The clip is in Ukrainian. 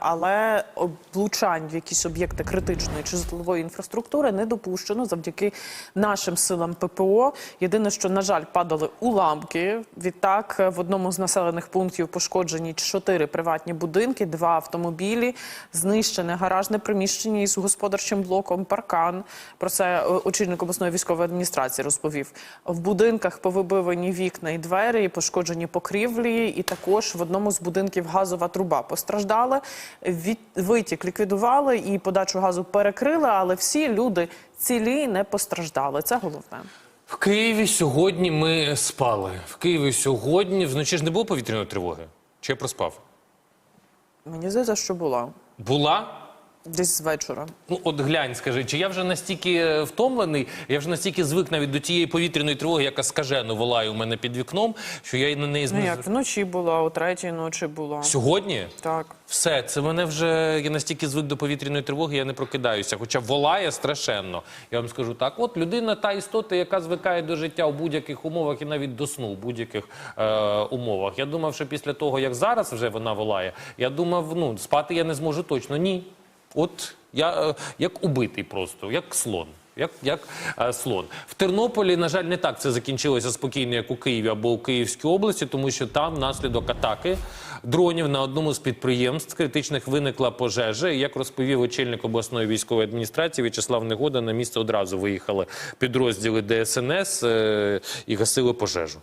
Але облучань в якісь об'єкти критичної чи житлової інфраструктури не допущено завдяки нашим силам ППО. Єдине, що на жаль, падали уламки. Відтак в одному з населених пунктів пошкоджені чотири приватні будинки, два автомобілі, знищене гаражне приміщення із господарчим блоком, паркан. Про це е, очільник обласної військової адміністрації розповів. В будинках повибивані вікна і двері, пошкоджені покрівлі, і також в одному з будинків газова труба постраждала. Від- Витік ліквідували і подачу газу перекрили, але всі люди цілі не постраждали. Це головне. В Києві сьогодні ми спали. В Києві сьогодні вночі ж не було повітряної тривоги. Чи я проспав? Мені здається, що була Була? Десь з вечора. Ну, от глянь, скажи, чи я вже настільки е, втомлений, я вже настільки звик навіть до тієї повітряної тривоги, яка скажено волає у мене під вікном, що я і на неї Ну як вночі була, о третій ночі була. Сьогодні? Так. Все, це мене вже я настільки звик до повітряної тривоги, я не прокидаюся. Хоча волає страшенно. Я вам скажу так: от людина та істота, яка звикає до життя у будь-яких умовах і навіть до сну у будь-яких е, умовах. Я думав, що після того, як зараз вже вона волає, я думав, ну спати я не зможу точно. Ні. От я е, як убитий просто, як слон. Як, як е, слон в Тернополі, на жаль, не так це закінчилося спокійно, як у Києві або у Київській області, тому що там внаслідок атаки дронів на одному з підприємств критичних виникла пожежа. І, Як розповів очільник обласної військової адміністрації В'ячеслав Негода, на місце одразу виїхали підрозділи ДСНС е, і гасили пожежу.